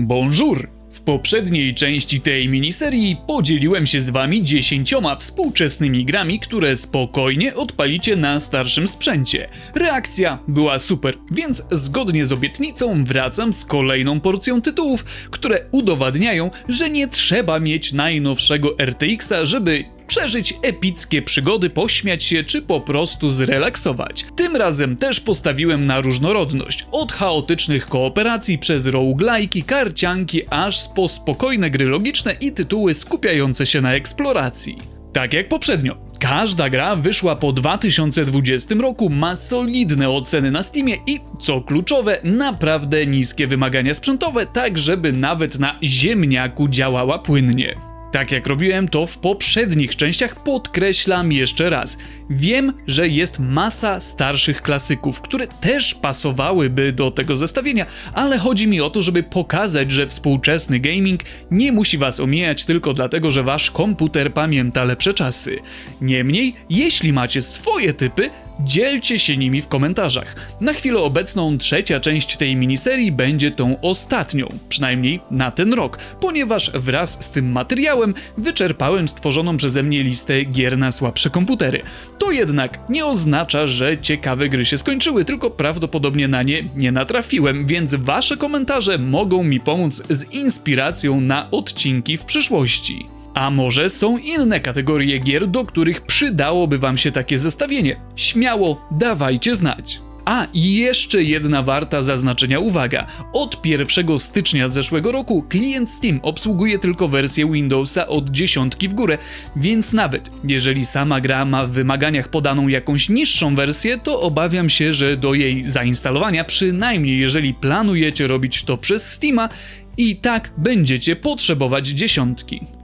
Bonjour! W poprzedniej części tej miniserii podzieliłem się z wami dziesięcioma współczesnymi grami, które spokojnie odpalicie na starszym sprzęcie. Reakcja była super, więc zgodnie z obietnicą wracam z kolejną porcją tytułów, które udowadniają, że nie trzeba mieć najnowszego RTX-a, żeby przeżyć epickie przygody, pośmiać się czy po prostu zrelaksować. Tym razem też postawiłem na różnorodność, od chaotycznych kooperacji przez roguelike'i, karcianki, aż po spokojne gry logiczne i tytuły skupiające się na eksploracji. Tak jak poprzednio, Każda gra wyszła po 2020 roku, ma solidne oceny na Steamie i, co kluczowe, naprawdę niskie wymagania sprzętowe, tak żeby nawet na ziemniaku działała płynnie. Tak jak robiłem to w poprzednich częściach, podkreślam jeszcze raz. Wiem, że jest masa starszych klasyków, które też pasowałyby do tego zestawienia, ale chodzi mi o to, żeby pokazać, że współczesny gaming nie musi was omijać tylko dlatego, że wasz komputer pamięta lepsze czasy. Niemniej, jeśli macie swoje typy, dzielcie się nimi w komentarzach. Na chwilę obecną trzecia część tej miniserii będzie tą ostatnią, przynajmniej na ten rok, ponieważ wraz z tym materiałem wyczerpałem stworzoną przeze mnie listę gier na słabsze komputery. To jednak nie oznacza, że ciekawe gry się skończyły, tylko prawdopodobnie na nie nie natrafiłem, więc wasze komentarze mogą mi pomóc z inspiracją na odcinki w przyszłości. A może są inne kategorie gier, do których przydałoby Wam się takie zestawienie? Śmiało dawajcie znać. A i jeszcze jedna warta zaznaczenia uwaga. Od 1 stycznia zeszłego roku klient Steam obsługuje tylko wersję Windowsa od dziesiątki w górę, więc nawet jeżeli sama gra ma w wymaganiach podaną jakąś niższą wersję, to obawiam się, że do jej zainstalowania, przynajmniej jeżeli planujecie robić to przez Steama, i tak będziecie potrzebować dziesiątki.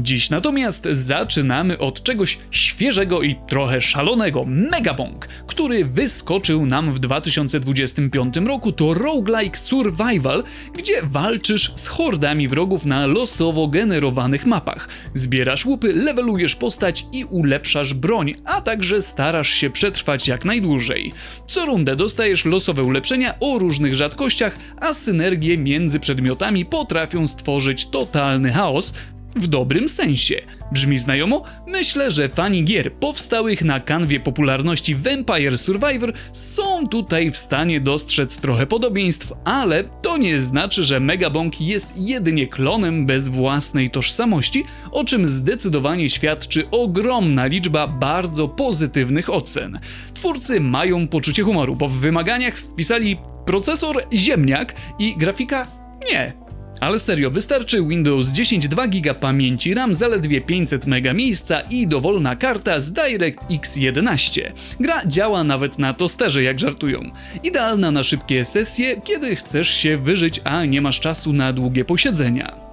Dziś natomiast zaczynamy od czegoś świeżego i trochę szalonego. Megabong, który wyskoczył nam w 2025 roku, to roguelike survival, gdzie walczysz z hordami wrogów na losowo generowanych mapach. Zbierasz łupy, levelujesz postać i ulepszasz broń, a także starasz się przetrwać jak najdłużej. Co rundę dostajesz losowe ulepszenia o różnych rzadkościach, a synergie między przedmiotami potrafią stworzyć totalny chaos, w dobrym sensie. Brzmi znajomo? Myślę, że fani gier powstałych na kanwie popularności Vampire Survivor są tutaj w stanie dostrzec trochę podobieństw, ale to nie znaczy, że Megabonk jest jedynie klonem bez własnej tożsamości, o czym zdecydowanie świadczy ogromna liczba bardzo pozytywnych ocen. Twórcy mają poczucie humoru, bo w wymaganiach wpisali procesor ziemniak i grafika nie. Ale serio, wystarczy Windows 10 2 GB pamięci RAM, zaledwie 500 MB miejsca i dowolna karta z DirectX 11. Gra działa nawet na tosterze, jak żartują. Idealna na szybkie sesje, kiedy chcesz się wyżyć, a nie masz czasu na długie posiedzenia.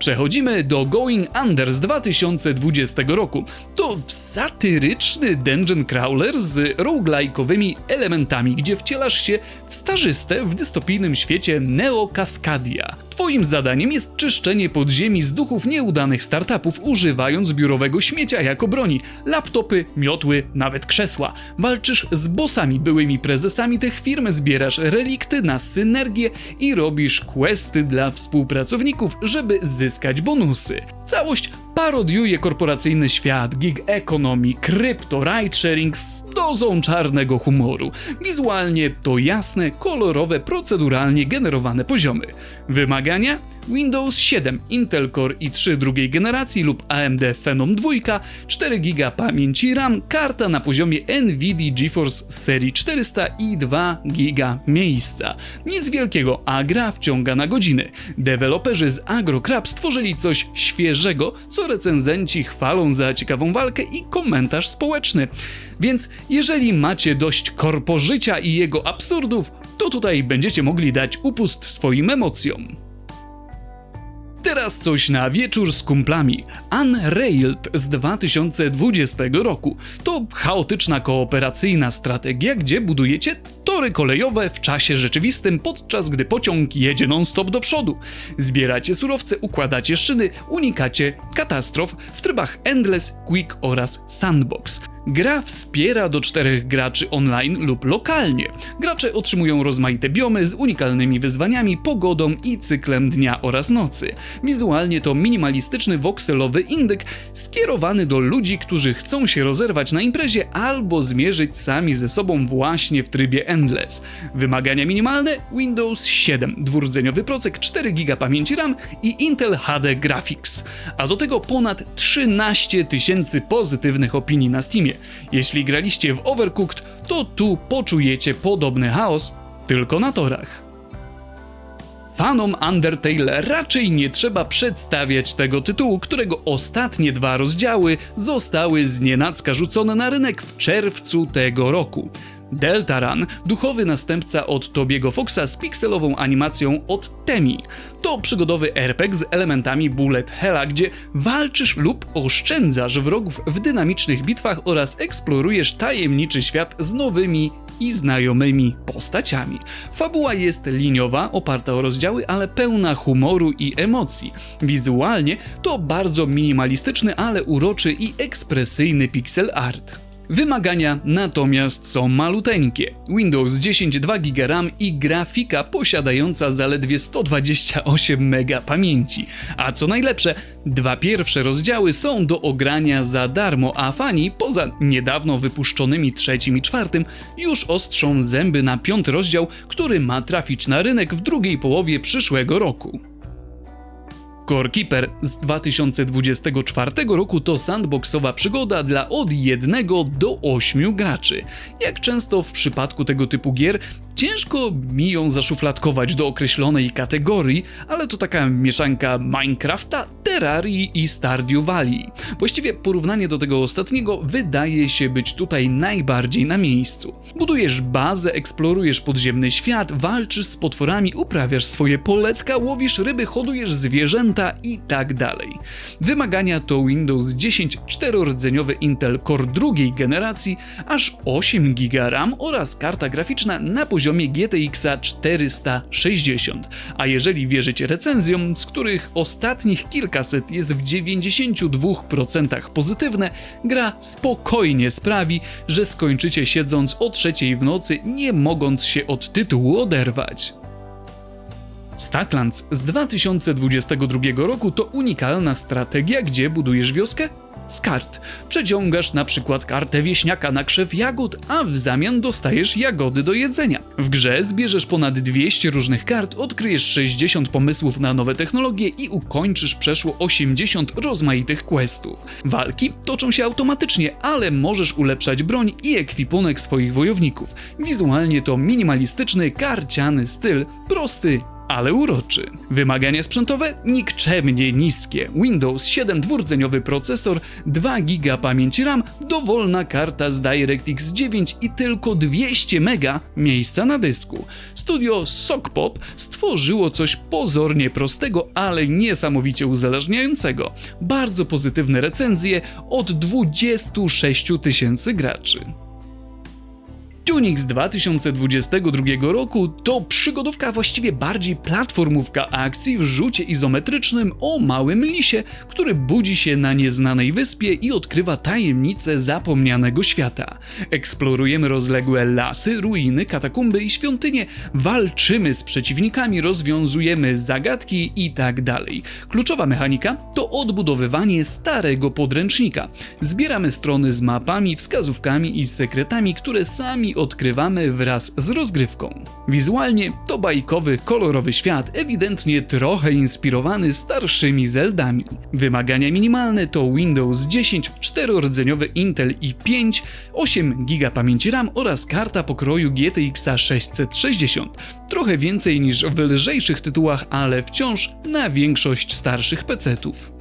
Przechodzimy do Going Under z 2020 roku. To satyryczny dungeon crawler z roguelike'owymi elementami, gdzie wcielasz się w stażyste w dystopijnym świecie Neo Cascadia. Twoim zadaniem jest czyszczenie podziemi z duchów nieudanych startupów, używając biurowego śmiecia jako broni. Laptopy, miotły, nawet krzesła. Walczysz z bossami, byłymi prezesami tych firm, zbierasz relikty na synergię i robisz questy dla współpracowników, żeby zyskać bonusy. Całość parodiuje korporacyjny świat, gig economy, krypto, ride-sharing z dozą czarnego humoru. Wizualnie to jasne, kolorowe, proceduralnie generowane poziomy. Wymagania? Windows 7, Intel Core i3 drugiej generacji lub AMD Phenom 2, 4 GB pamięci RAM, karta na poziomie NVIDIA GeForce serii 400 i 2 GB miejsca. Nic wielkiego, a gra wciąga na godziny. Deweloperzy z AgroCrab stworzyli coś świeżego, co recenzenci chwalą za ciekawą walkę i komentarz społeczny. Więc jeżeli macie dość korpo życia i jego absurdów, to tutaj będziecie mogli dać upust swoim emocjom. Teraz coś na wieczór z kumplami. Unrailed z 2020 roku. To chaotyczna kooperacyjna strategia, gdzie budujecie Tory kolejowe w czasie rzeczywistym, podczas gdy pociąg jedzie non-stop do przodu. Zbieracie surowce, układacie szyny, unikacie katastrof w trybach Endless, Quick oraz Sandbox. Gra wspiera do czterech graczy online lub lokalnie. Gracze otrzymują rozmaite biomy z unikalnymi wyzwaniami, pogodą i cyklem dnia oraz nocy. Wizualnie to minimalistyczny wokselowy indyk skierowany do ludzi, którzy chcą się rozerwać na imprezie albo zmierzyć sami ze sobą właśnie w trybie Endless. Wymagania minimalne Windows 7, dwurdzeniowy procek, 4 GB pamięci RAM i Intel HD Graphics. A do tego ponad 13 tysięcy pozytywnych opinii na Steamie. Jeśli graliście w Overcooked, to tu poczujecie podobny chaos, tylko na torach. Fanom Undertale raczej nie trzeba przedstawiać tego tytułu, którego ostatnie dwa rozdziały zostały znienacka rzucone na rynek w czerwcu tego roku. Deltaran, duchowy następca od Tobiego Foxa z pikselową animacją od Temi. To przygodowy RPG z elementami bullet hella, gdzie walczysz lub oszczędzasz wrogów w dynamicznych bitwach oraz eksplorujesz tajemniczy świat z nowymi i znajomymi postaciami. Fabuła jest liniowa, oparta o rozdziały, ale pełna humoru i emocji. Wizualnie to bardzo minimalistyczny, ale uroczy i ekspresyjny pixel art. Wymagania natomiast są maluteńkie. Windows 10 2 GB RAM i grafika posiadająca zaledwie 128 MB pamięci. A co najlepsze, dwa pierwsze rozdziały są do ogrania za darmo, a fani, poza niedawno wypuszczonymi trzecim i czwartym, już ostrzą zęby na piąty rozdział, który ma trafić na rynek w drugiej połowie przyszłego roku. Core Keeper z 2024 roku to sandboxowa przygoda dla od 1 do 8 graczy. Jak często w przypadku tego typu gier, ciężko mi ją zaszufladkować do określonej kategorii, ale to taka mieszanka Minecrafta, Terrarii i Stardew Valley. Właściwie porównanie do tego ostatniego wydaje się być tutaj najbardziej na miejscu. Budujesz bazę, eksplorujesz podziemny świat, walczysz z potworami, uprawiasz swoje poletka, łowisz ryby, hodujesz zwierzęta i tak dalej. Wymagania to Windows 10 czterordzeniowy Intel Core drugiej generacji, aż 8 GB RAM oraz karta graficzna na poziomie GTX 460. A jeżeli wierzyć recenzjom, z których ostatnich kilkaset jest w 92% pozytywne, gra spokojnie sprawi, że skończycie siedząc o trzeciej w nocy, nie mogąc się od tytułu oderwać. Stacklands z 2022 roku to unikalna strategia, gdzie budujesz wioskę z kart. Przeciągasz na przykład kartę wieśniaka na krzew jagód, a w zamian dostajesz jagody do jedzenia. W grze zbierzesz ponad 200 różnych kart, odkryjesz 60 pomysłów na nowe technologie i ukończysz przeszło 80 rozmaitych questów. Walki toczą się automatycznie, ale możesz ulepszać broń i ekwipunek swoich wojowników. Wizualnie to minimalistyczny, karciany styl, prosty ale uroczy. Wymagania sprzętowe nikczemnie niskie. Windows 7 dwurdzeniowy procesor, 2 GB pamięci RAM, dowolna karta z DirectX 9 i tylko 200 MB miejsca na dysku. Studio Sockpop stworzyło coś pozornie prostego, ale niesamowicie uzależniającego. Bardzo pozytywne recenzje od 26 tysięcy graczy. Tunix 2022 roku to przygodówka, właściwie bardziej platformówka akcji w rzucie izometrycznym o małym lisie, który budzi się na nieznanej wyspie i odkrywa tajemnice zapomnianego świata. Eksplorujemy rozległe lasy, ruiny, katakumby i świątynie, walczymy z przeciwnikami, rozwiązujemy zagadki i tak. Kluczowa mechanika to odbudowywanie starego podręcznika. Zbieramy strony z mapami, wskazówkami i sekretami, które sami odkrywamy wraz z rozgrywką. Wizualnie to bajkowy, kolorowy świat, ewidentnie trochę inspirowany starszymi Zeldami. Wymagania minimalne to Windows 10, czterordzeniowy Intel i5, 8 GB pamięci RAM oraz karta pokroju GTX 660. Trochę więcej niż w lżejszych tytułach, ale wciąż na większość starszych PC-ów.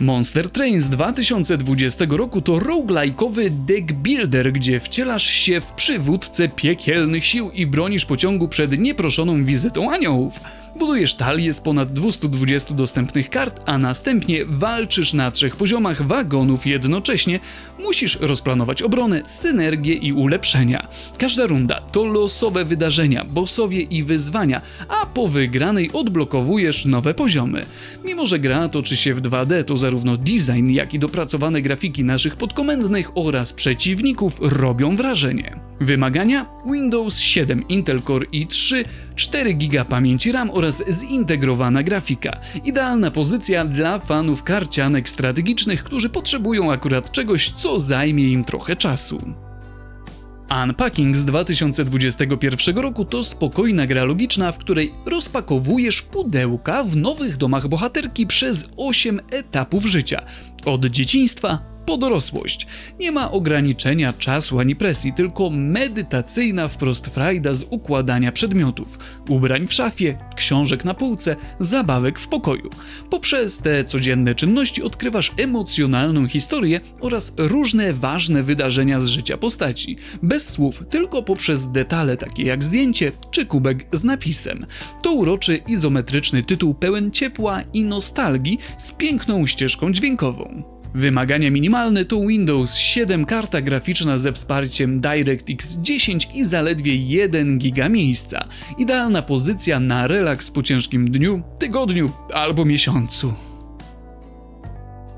Monster Train z 2020 roku to roguelike'owy deck builder, gdzie wcielasz się w przywódcę piekielnych sił i bronisz pociągu przed nieproszoną wizytą aniołów. Budujesz talię z ponad 220 dostępnych kart, a następnie walczysz na trzech poziomach wagonów jednocześnie. Musisz rozplanować obronę, synergię i ulepszenia. Każda runda to losowe wydarzenia, bossowie i wyzwania, a po wygranej odblokowujesz nowe poziomy. Mimo, że gra toczy się w 2D, to zarówno design, jak i dopracowane grafiki naszych podkomendnych oraz przeciwników robią wrażenie. Wymagania: Windows 7, Intel Core i3, 4 GB pamięci RAM oraz zintegrowana grafika. Idealna pozycja dla fanów karcianek strategicznych, którzy potrzebują akurat czegoś, co zajmie im trochę czasu. Unpacking z 2021 roku to spokojna gra logiczna, w której rozpakowujesz pudełka w nowych domach bohaterki przez 8 etapów życia. Od dzieciństwa po dorosłość. Nie ma ograniczenia czasu ani presji, tylko medytacyjna wprost frajda z układania przedmiotów, ubrań w szafie, książek na półce, zabawek w pokoju. Poprzez te codzienne czynności odkrywasz emocjonalną historię oraz różne ważne wydarzenia z życia postaci. Bez słów, tylko poprzez detale takie jak zdjęcie czy kubek z napisem. To uroczy izometryczny tytuł pełen ciepła i nostalgii z piękną ścieżką dźwiękową. Wymagania minimalne to Windows 7, karta graficzna ze wsparciem DirectX 10 i zaledwie 1 giga miejsca. Idealna pozycja na relaks po ciężkim dniu, tygodniu albo miesiącu.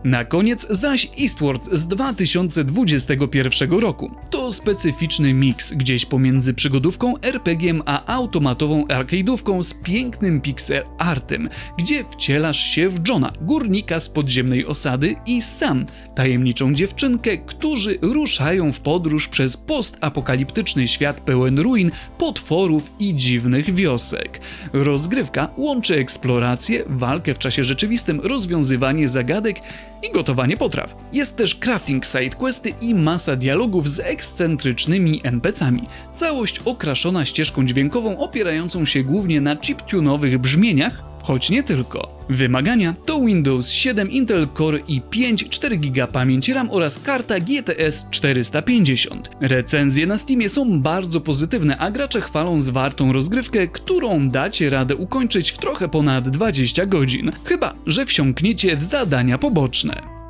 Na koniec zaś Eastward z 2021 roku. To specyficzny miks gdzieś pomiędzy przygodówką, RPG a automatową arcade'ówką z pięknym pixel artem, gdzie wcielasz się w Johna, górnika z podziemnej osady i Sam, tajemniczą dziewczynkę, którzy ruszają w podróż przez postapokaliptyczny świat pełen ruin, potworów i dziwnych wiosek. Rozgrywka łączy eksplorację, walkę w czasie rzeczywistym, rozwiązywanie zagadek i gotowanie potraw. Jest też crafting sidequesty i masa dialogów z ekscentrycznymi NPC-ami. Całość okraszona ścieżką dźwiękową opierającą się głównie na chiptunowych brzmieniach, choć nie tylko. Wymagania to Windows 7, Intel Core i5, 4 GB pamięci RAM oraz karta GTS 450. Recenzje na Steamie są bardzo pozytywne, a gracze chwalą zwartą rozgrywkę, którą dacie radę ukończyć w trochę ponad 20 godzin. Chyba, że wsiąkniecie w zadania poboczne.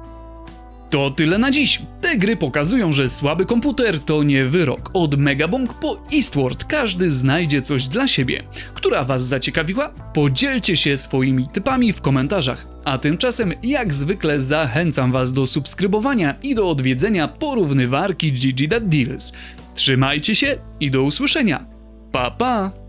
To tyle na dziś. Te gry pokazują, że słaby komputer to nie wyrok. Od Megabong po Eastward każdy znajdzie coś dla siebie. Która Was zaciekawiła? Podzielcie się swoimi typami w komentarzach. A tymczasem, jak zwykle, zachęcam Was do subskrybowania i do odwiedzenia porównywarki GG Deals. Trzymajcie się i do usłyszenia. Pa pa!